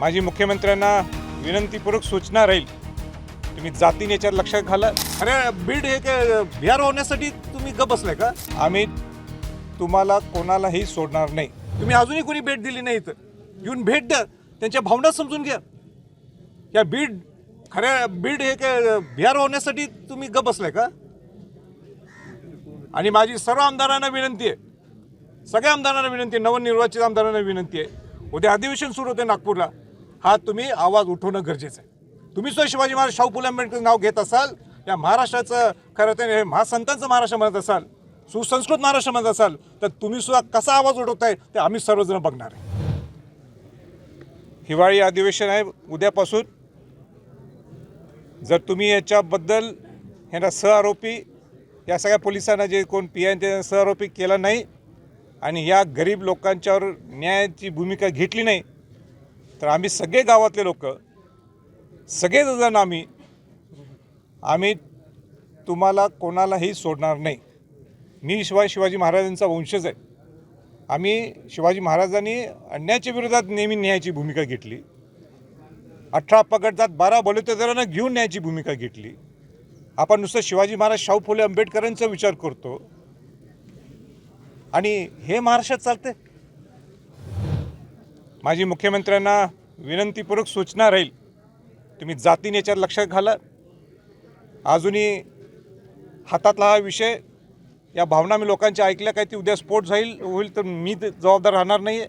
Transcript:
माझी मुख्यमंत्र्यांना विनंतीपूर्वक सूचना राहील. तुम्ही जातीने याच्यात लक्षात घाला. अरे बीड हे काय बिहार होण्यासाठी तुम्ही गप बसलाय का? आम्ही तुम्हाला कोणालाही सोडणार नाही. तुम्ही अजूनही कोणी भेट दिली नाही इथं. येऊन भेट द्या. त्यांच्या भावना समजून घ्या. या बीड खऱ्या बीड हे काय बिहार होण्यासाठी तुम्ही गप बसलाय का? आणि माझी सर्व आमदारांना विनंती आहे. सगळ्या आमदारांना विनंती आहे. नवनिर्वाचित आमदारांना विनंती आहे. उद्या अधिवेशन सुरू होते नागपूरला. हा तुम्ही आवाज उठवणं गरजेचं आहे. तुम्ही सुद्धा शिवाजी महाराज शाहू फुले आंबेडकर नाव घेत असाल या महाराष्ट्राचं खरं तर हे महासंतांचं महाराष्ट्र म्हणत असाल सुसंस्कृत महाराष्ट्र म्हणत असाल तर तुम्ही सुद्धा कसा आवाज उठवताय ते आम्ही सर्वजण बघणार आहे. हिवाळी अधिवेशन आहे उद्यापासून. जर तुम्ही याच्याबद्दल ह्यांना सहआरोपी या सगळ्या पोलिसांना जे कोण पी आय ते सहआरोपी केला नाही आणि या गरीब लोकांच्यावर न्यायाची भूमिका घेतली नाही तर आम्ही सगळे गावातले लोक सगळेजण आम्ही आम्ही तुम्हाला कोणालाही सोडणार नाही. मी शिवाय शिवाजी महाराजांचा वंशज आहे. आम्ही शिवाजी महाराजांनी अन्यायाच्या विरोधात नेहमी न्यायाची भूमिका घेतली. अठरा पकडतात बारा बलुतेदारांना घेऊन न्यायाची भूमिका घेतली. आपण नुसतं शिवाजी महाराज शाहू फुले आंबेडकरांचा विचार करतो. आणि हे महाराष्ट्रात चालते माझी मुख्यमंत्र्यांना विनंतीपूर्वक सूचना राहील. तुम्ही जातीने याच्यात लक्षात घाला. अजूनही हातातला हा विषय या भावना मी लोकांच्या ऐकल्या काय ती उद्या स्फोट जाईल होईल तर मी जबाबदार राहणार नाही आहे